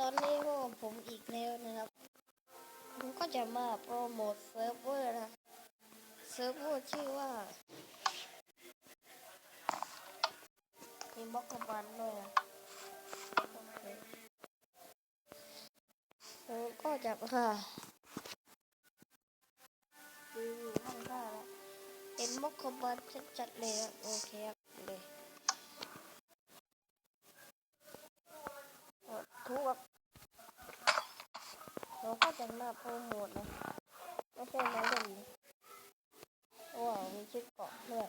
ตอนนี้ก็ผมอีกแล้วนะครับ ผมก็จะมาโปรโมทเซิร์ฟเวอร์นะเซิร์ฟเวอร์ชื่อว่ามีบล็อกกบันด้วยนะโอเคผมก็จะมารีวิวข้างหน้าแล้วเห็นบล็อกกบันชัดๆเลยนะโอเคครับเลยกดทุกแบบ เราก็จะมาโปรโมทนะไม่ใช่มาเล่นนะเพราวมีชุดเกาะด้วย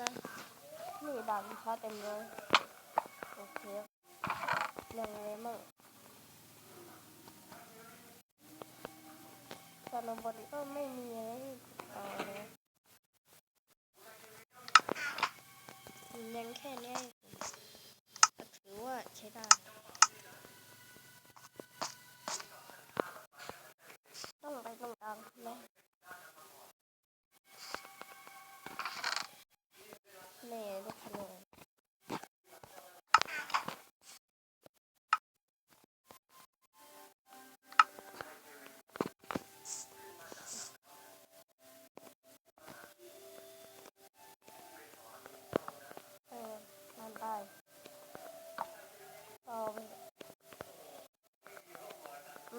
นะนี่ดังค้าเต็มเลย โอเคยังไงมั่ง ตอนบนก็ไม่มีอะไรต่อเลย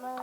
มา